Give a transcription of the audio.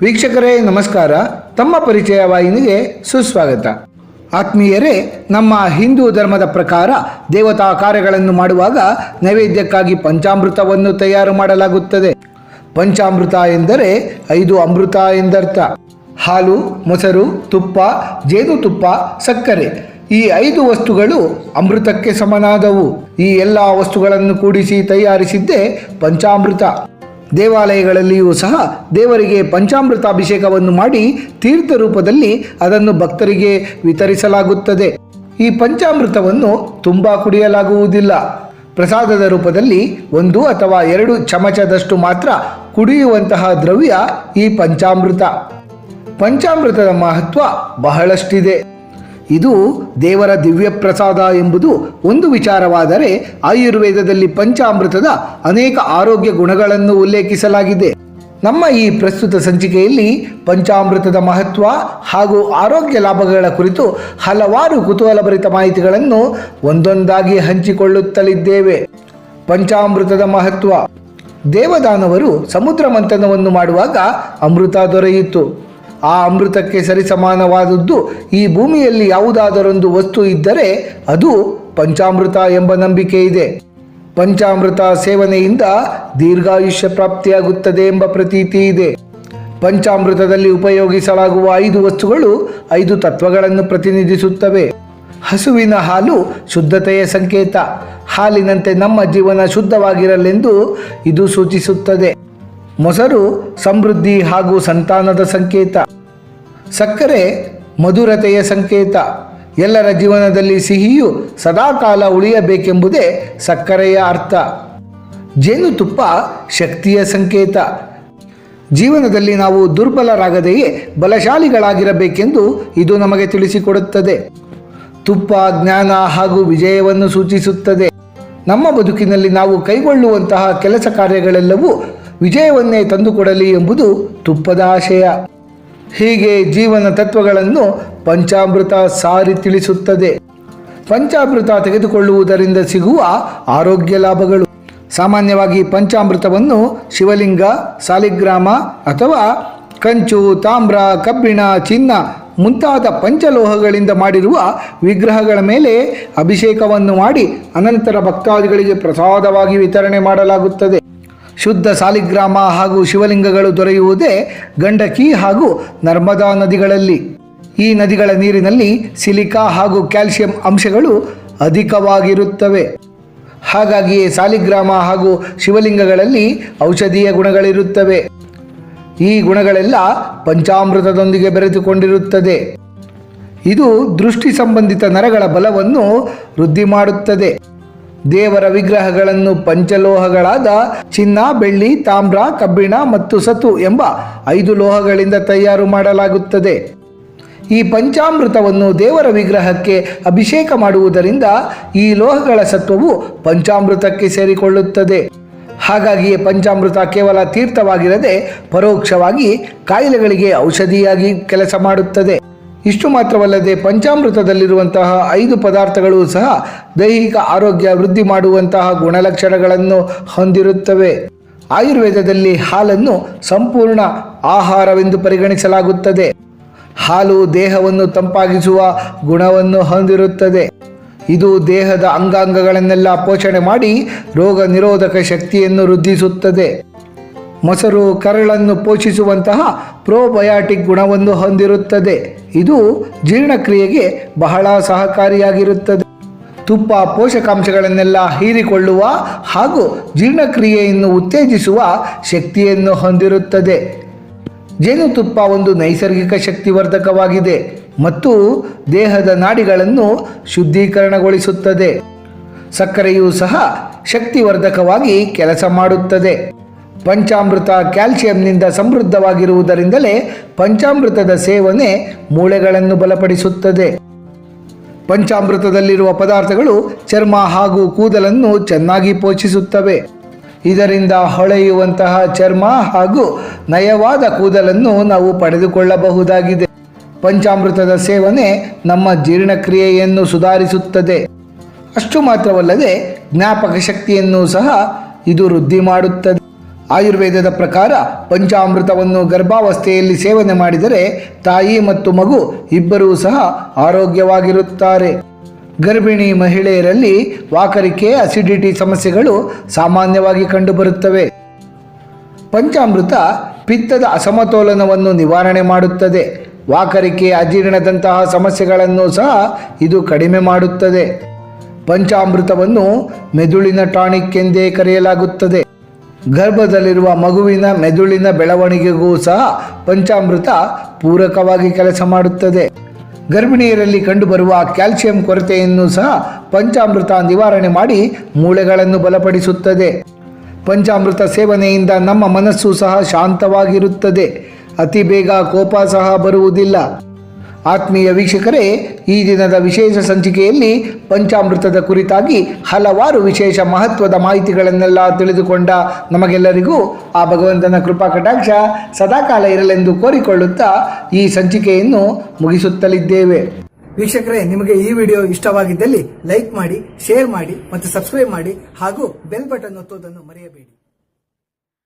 ವೀಕ್ಷಕರೇ, ನಮಸ್ಕಾರ. ತಮ್ಮ ಪರಿಚಯ ವಾಹಿನಿಗೆ ಸುಸ್ವಾಗತ. ಆತ್ಮೀಯರೇ, ನಮ್ಮ ಹಿಂದೂ ಧರ್ಮದ ಪ್ರಕಾರ ದೇವತಾ ಕಾರ್ಯಗಳನ್ನು ಮಾಡುವಾಗ ನೈವೇದ್ಯಕ್ಕಾಗಿ ಪಂಚಾಮೃತವನ್ನು ತಯಾರು ಮಾಡಲಾಗುತ್ತದೆ. ಪಂಚಾಮೃತ ಎಂದರೆ ಐದು ಅಮೃತ ಎಂದರ್ಥ. ಹಾಲು, ಮೊಸರು, ತುಪ್ಪ ಜೇನುತುಪ್ಪ ಸಕ್ಕರೆ ಈ ಐದು ವಸ್ತುಗಳು ಅಮೃತಕ್ಕೆ ಸಮನಾದವು. ಈ ಎಲ್ಲ ವಸ್ತುಗಳನ್ನು ಕೂಡಿಸಿ ತಯಾರಿಸಿದ್ದೇ ಪಂಚಾಮೃತ. ದೇವಾಲಯಗಳಲ್ಲಿಯೂ ಸಹ ದೇವರಿಗೆ ಪಂಚಾಮೃತಾಭಿಷೇಕವನ್ನು ಮಾಡಿ ತೀರ್ಥ ರೂಪದಲ್ಲಿ ಅದನ್ನು ಭಕ್ತರಿಗೆ ವಿತರಿಸಲಾಗುತ್ತದೆ. ಈ ಪಂಚಾಮೃತವನ್ನು ತುಂಬ ಕುಡಿಯಲಾಗುವುದಿಲ್ಲ. ಪ್ರಸಾದದ ರೂಪದಲ್ಲಿ ಒಂದು ಅಥವಾ ಎರಡು ಚಮಚದಷ್ಟು ಮಾತ್ರ ಕುಡಿಯುವಂತಹ ದ್ರವ್ಯ ಈ ಪಂಚಾಮೃತ. ಪಂಚಾಮೃತದ ಮಹತ್ವ ಬಹಳಷ್ಟಿದೆ. ಇದು ದೇವರ ದಿವ್ಯ ಪ್ರಸಾದ ಎಂಬುದು ಒಂದು ವಿಚಾರವಾದರೆ ಆಯುರ್ವೇದದಲ್ಲಿ ಪಂಚಾಮೃತದ ಅನೇಕ ಆರೋಗ್ಯ ಗುಣಗಳನ್ನು ಉಲ್ಲೇಖಿಸಲಾಗಿದೆ. ನಮ್ಮ ಈ ಪ್ರಸ್ತುತ ಸಂಚಿಕೆಯಲ್ಲಿ ಪಂಚಾಮೃತದ ಮಹತ್ವ ಹಾಗೂ ಆರೋಗ್ಯ ಲಾಭಗಳ ಕುರಿತು ಹಲವಾರು ಕುತೂಹಲಭರಿತ ಮಾಹಿತಿಗಳನ್ನು ಒಂದೊಂದಾಗಿ ಹಂಚಿಕೊಳ್ಳುತ್ತಲಿದ್ದೇವೆ. ಪಂಚಾಮೃತದ ಮಹತ್ವ. ದೇವದಾನವರು ಸಮುದ್ರ ಮಂಥನವನ್ನು ಮಾಡುವಾಗ ಅಮೃತ ದೊರೆಯಿತು. ಆ ಅಮೃತಕ್ಕೆ ಸರಿಸಮಾನವಾದದ್ದು ಈ ಭೂಮಿಯಲ್ಲಿ ಯಾವುದಾದರೊಂದು ವಸ್ತು ಇದ್ದರೆ ಅದು ಪಂಚಾಮೃತ ಎಂಬ ನಂಬಿಕೆ ಇದೆ. ಪಂಚಾಮೃತ ಸೇವನೆಯಿಂದ ದೀರ್ಘಾಯುಷ್ಯ ಪ್ರಾಪ್ತಿಯಾಗುತ್ತದೆ ಎಂಬ ಪ್ರತೀತಿ ಇದೆ. ಪಂಚಾಮೃತದಲ್ಲಿ ಉಪಯೋಗಿಸಲಾಗುವ ಐದು ವಸ್ತುಗಳು ಐದು ತತ್ವಗಳನ್ನು ಪ್ರತಿನಿಧಿಸುತ್ತವೆ. ಹಸುವಿನ ಹಾಲು ಶುದ್ಧತೆಯ ಸಂಕೇತ. ಹಾಲಿನಂತೆ ನಮ್ಮ ಜೀವನ ಶುದ್ಧವಾಗಿರಲೆಂದು ಇದು ಸೂಚಿಸುತ್ತದೆ. ಮೊಸರು ಸಮೃದ್ಧಿ ಹಾಗೂ ಸಂತಾನದ ಸಂಕೇತ. ಸಕ್ಕರೆ ಮಧುರತೆಯ ಸಂಕೇತ. ಎಲ್ಲರ ಜೀವನದಲ್ಲಿ ಸಿಹಿಯು ಸದಾಕಾಲ ಉಳಿಯಬೇಕೆಂಬುದೇ ಸಕ್ಕರೆಯ ಅರ್ಥ. ಜೇನುತುಪ್ಪ ಶಕ್ತಿಯ ಸಂಕೇತ. ಜೀವನದಲ್ಲಿ ನಾವು ದುರ್ಬಲರಾಗದೆಯೇ ಬಲಶಾಲಿಗಳಾಗಿರಬೇಕೆಂದು ಇದು ನಮಗೆ ತಿಳಿಸಿಕೊಡುತ್ತದೆ. ತುಪ್ಪ, ಜ್ಞಾನ ಹಾಗೂ ವಿಜಯವನ್ನು ಸೂಚಿಸುತ್ತದೆ. ನಮ್ಮ ಬದುಕಿನಲ್ಲಿ ನಾವು ಕೈಗೊಳ್ಳುವಂತಹ ಕೆಲಸ ಕಾರ್ಯಗಳೆಲ್ಲವೂ ವಿಜಯವನ್ನೇ ತಂದುಕೊಡಲಿ ಎಂಬುದು ತುಪ್ಪದ ಆಶಯ. ಹೀಗೆ ಜೀವನ ತತ್ವಗಳನ್ನು ಪಂಚಾಮೃತ ಸಾರಿ ತಿಳಿಸುತ್ತದೆ. ಪಂಚಾಮೃತ ತೆಗೆದುಕೊಳ್ಳುವುದರಿಂದ ಸಿಗುವ ಆರೋಗ್ಯ ಲಾಭಗಳು. ಸಾಮಾನ್ಯವಾಗಿ ಪಂಚಾಮೃತವನ್ನು ಶಿವಲಿಂಗ, ಸಾಲಿಗ್ರಾಮ ಅಥವಾ ಕಂಚು, ತಾಮ್ರ, ಕಬ್ಬಿಣ, ಚಿನ್ನ ಮುಂತಾದ ಪಂಚಲೋಹಗಳಿಂದ ಮಾಡಿರುವ ವಿಗ್ರಹಗಳ ಮೇಲೆ ಅಭಿಷೇಕವನ್ನು ಮಾಡಿ ಅನಂತರ ಭಕ್ತಾದಿಗಳಿಗೆ ಪ್ರಸಾದವಾಗಿ ವಿತರಣೆ ಮಾಡಲಾಗುತ್ತದೆ. ಶುದ್ಧ ಸಾಲಿಗ್ರಾಮ ಹಾಗೂ ಶಿವಲಿಂಗಗಳು ದೊರೆಯುವುದೇ ಗಂಡಕಿ ಹಾಗೂ ನರ್ಮದಾ ನದಿಗಳಲ್ಲಿ. ಈ ನದಿಗಳ ನೀರಿನಲ್ಲಿ ಸಿಲಿಕಾ ಹಾಗೂ ಕ್ಯಾಲ್ಸಿಯಂ ಅಂಶಗಳು ಅಧಿಕವಾಗಿರುತ್ತವೆ. ಹಾಗಾಗಿಯೇ ಸಾಲಿಗ್ರಾಮ ಹಾಗೂ ಶಿವಲಿಂಗಗಳಲ್ಲಿ ಔಷಧೀಯ ಗುಣಗಳಿರುತ್ತವೆ. ಈ ಗುಣಗಳೆಲ್ಲ ಪಂಚಾಮೃತದೊಂದಿಗೆ ಬೆರೆತುಕೊಂಡಿರುತ್ತದೆ. ಇದು ದೃಷ್ಟಿ ಸಂಬಂಧಿತ ನರಗಳ ಬಲವನ್ನು ವೃದ್ಧಿ ಮಾಡುತ್ತದೆ. ದೇವರ ವಿಗ್ರಹಗಳನ್ನು ಪಂಚಲೋಹಗಳಾದ ಚಿನ್ನ, ಬೆಳ್ಳಿ, ತಾಮ್ರ, ಕಬ್ಬಿಣ ಮತ್ತು ಸತು ಎಂಬ ಐದು ಲೋಹಗಳಿಂದ ತಯಾರು ಮಾಡಲಾಗುತ್ತದೆ. ಈ ಪಂಚಾಮೃತವನ್ನು ದೇವರ ವಿಗ್ರಹಕ್ಕೆ ಅಭಿಷೇಕ ಮಾಡುವುದರಿಂದ ಈ ಲೋಹಗಳ ಸತ್ವವು ಪಂಚಾಮೃತಕ್ಕೆ ಸೇರಿಕೊಳ್ಳುತ್ತದೆ. ಹಾಗಾಗಿಯೇ ಪಂಚಾಮೃತ ಕೇವಲ ತೀರ್ಥವಾಗಿರದೆ ಪರೋಕ್ಷವಾಗಿ ಕಾಯಿಲೆಗಳಿಗೆ ಔಷಧಿಯಾಗಿ ಕೆಲಸ ಮಾಡುತ್ತದೆ. ಇಷ್ಟು ಮಾತ್ರವಲ್ಲದೆ ಪಂಚಾಮೃತದಲ್ಲಿರುವಂತಹ ಐದು ಪದಾರ್ಥಗಳು ಸಹ ದೈಹಿಕ ಆರೋಗ್ಯ ವೃದ್ಧಿ ಮಾಡುವಂತಹ ಗುಣಲಕ್ಷಣಗಳನ್ನು ಹೊಂದಿರುತ್ತವೆ. ಆಯುರ್ವೇದದಲ್ಲಿ ಹಾಲನ್ನು ಸಂಪೂರ್ಣ ಆಹಾರವೆಂದು ಪರಿಗಣಿಸಲಾಗುತ್ತದೆ. ಹಾಲು ದೇಹವನ್ನು ತಂಪಾಗಿಸುವ ಗುಣವನ್ನು ಹೊಂದಿರುತ್ತದೆ. ಇದು ದೇಹದ ಅಂಗಾಂಗಗಳನ್ನೆಲ್ಲ ಪೋಷಣೆ ಮಾಡಿ ರೋಗ ನಿರೋಧಕ ಶಕ್ತಿಯನ್ನು ವೃದ್ಧಿಸುತ್ತದೆ. ಮೊಸರು ಕರಳನ್ನು ಪೋಷಿಸುವಂತಹ ಪ್ರೋಬಯಾಟಿಕ್ ಗುಣವನ್ನು ಹೊಂದಿರುತ್ತದೆ. ಇದು ಜೀರ್ಣಕ್ರಿಯೆಗೆ ಬಹಳ ಸಹಕಾರಿಯಾಗಿರುತ್ತದೆ. ತುಪ್ಪ ಪೋಷಕಾಂಶಗಳನ್ನೆಲ್ಲ ಹೀರಿಕೊಳ್ಳುವ ಹಾಗೂ ಜೀರ್ಣಕ್ರಿಯೆಯನ್ನು ಉತ್ತೇಜಿಸುವ ಶಕ್ತಿಯನ್ನು ಹೊಂದಿರುತ್ತದೆ. ಜೇನುತುಪ್ಪ ಒಂದು ನೈಸರ್ಗಿಕ ಶಕ್ತಿವರ್ಧಕವಾಗಿದೆ ಮತ್ತು ದೇಹದ ನಾಡಿಗಳನ್ನು ಶುದ್ಧೀಕರಣಗೊಳಿಸುತ್ತದೆ. ಸಕ್ಕರೆಯೂ ಸಹ ಶಕ್ತಿವರ್ಧಕವಾಗಿ ಕೆಲಸ ಮಾಡುತ್ತದೆ. ಪಂಚಾಮೃತ ಕ್ಯಾಲ್ಸಿಯಂನಿಂದ ಸಮೃದ್ಧವಾಗಿರುವುದರಿಂದಲೇ ಪಂಚಾಮೃತದ ಸೇವನೆ ಮೂಳೆಗಳನ್ನು ಬಲಪಡಿಸುತ್ತದೆ. ಪಂಚಾಮೃತದಲ್ಲಿರುವ ಪದಾರ್ಥಗಳು ಚರ್ಮ ಹಾಗೂ ಕೂದಲನ್ನು ಚೆನ್ನಾಗಿ ಪೋಷಿಸುತ್ತವೆ. ಇದರಿಂದ ಹೊಳೆಯುವಂತಹ ಚರ್ಮ ಹಾಗೂ ನಯವಾದ ಕೂದಲನ್ನು ನಾವು ಪಡೆದುಕೊಳ್ಳಬಹುದಾಗಿದೆ. ಪಂಚಾಮೃತದ ಸೇವನೆ ನಮ್ಮ ಜೀರ್ಣಕ್ರಿಯೆಯನ್ನು ಸುಧಾರಿಸುತ್ತದೆ. ಅಷ್ಟು ಮಾತ್ರವಲ್ಲದೆ ಜ್ಞಾಪಕ ಶಕ್ತಿಯನ್ನು ಸಹ ಇದು ವೃದ್ಧಿ ಮಾಡುತ್ತದೆ. ಆಯುರ್ವೇದದ ಪ್ರಕಾರ ಪಂಚಾಮೃತವನ್ನು ಗರ್ಭಾವಸ್ಥೆಯಲ್ಲಿ ಸೇವನೆ ಮಾಡಿದರೆ ತಾಯಿ ಮತ್ತು ಮಗು ಇಬ್ಬರೂ ಸಹ ಆರೋಗ್ಯವಾಗಿರುತ್ತಾರೆ. ಗರ್ಭಿಣಿ ಮಹಿಳೆಯರಲ್ಲಿ ವಾಕರಿಕೆ ಅಸಿಡಿಟಿ ಸಮಸ್ಯೆಗಳು ಸಾಮಾನ್ಯವಾಗಿ ಕಂಡುಬರುತ್ತವೆ. ಪಂಚಾಮೃತ ಪಿತ್ತದ ಅಸಮತೋಲನವನ್ನು ನಿವಾರಣೆ ಮಾಡುತ್ತದೆ. ವಾಕರಿಕೆ ಅಜೀರ್ಣದಂತಹ ಸಮಸ್ಯೆಗಳನ್ನು ಸಹ ಇದು ಕಡಿಮೆ ಮಾಡುತ್ತದೆ. ಪಂಚಾಮೃತವನ್ನು ಮೆದುಳಿನ ಟಾನಿಕ್ ಎಂದೇ ಕರೆಯಲಾಗುತ್ತದೆ. ಗರ್ಭದಲ್ಲಿರುವ ಮಗುವಿನ ಮೆದುಳಿನ ಬೆಳವಣಿಗೆಗೂ ಸಹ ಪಂಚಾಮೃತ ಪೂರಕವಾಗಿ ಕೆಲಸ ಮಾಡುತ್ತದೆ. ಗರ್ಭಿಣಿಯರಲ್ಲಿ ಕಂಡುಬರುವ ಕ್ಯಾಲ್ಸಿಯಂ ಕೊರತೆಯನ್ನು ಸಹ ಪಂಚಾಮೃತ ನಿವಾರಣೆ ಮಾಡಿ ಮೂಳೆಗಳನ್ನು ಬಲಪಡಿಸುತ್ತದೆ. ಪಂಚಾಮೃತ ಸೇವನೆಯಿಂದ ನಮ್ಮ ಮನಸ್ಸು ಸಹ ಶಾಂತವಾಗಿರುತ್ತದೆ. ಅತಿ ಬೇಗ ಕೋಪ ಸಹ ಬರುವುದಿಲ್ಲ. ಆತ್ಮೀಯ ವೀಕ್ಷಕರೇ, ಈ ದಿನದ ವಿಶೇಷ ಸಂಚಿಕೆಯಲ್ಲಿ ಪಂಚಾಮೃತದ ಕುರಿತಾಗಿ ಹಲವಾರು ವಿಶೇಷ ಮಹತ್ವದ ಮಾಹಿತಿಗಳನ್ನೆಲ್ಲ ತಿಳಿದುಕೊಂಡ ನಮಗೆಲ್ಲರಿಗೂ ಆ ಭಗವಂತನ ಕೃಪಾ ಕಟಾಕ್ಷ ಸದಾಕಾಲ ಇರಲೆಂದು ಕೋರಿಕೊಳ್ಳುತ್ತಾ ಈ ಸಂಚಿಕೆಯನ್ನು ಮುಗಿಸುತ್ತಲಿದ್ದೇವೆ. ವೀಕ್ಷಕರೇ, ನಿಮಗೆ ಈ ವಿಡಿಯೋ ಇಷ್ಟವಾಗಿದ್ದಲ್ಲಿ ಲೈಕ್ ಮಾಡಿ, ಶೇರ್ ಮಾಡಿ ಮತ್ತು ಸಬ್ಸ್ಕ್ರೈಬ್ ಮಾಡಿ ಹಾಗೂ ಬೆಲ್ ಬಟನ್ ಒತ್ತುವುದನ್ನು ಮರೆಯಬೇಡಿ.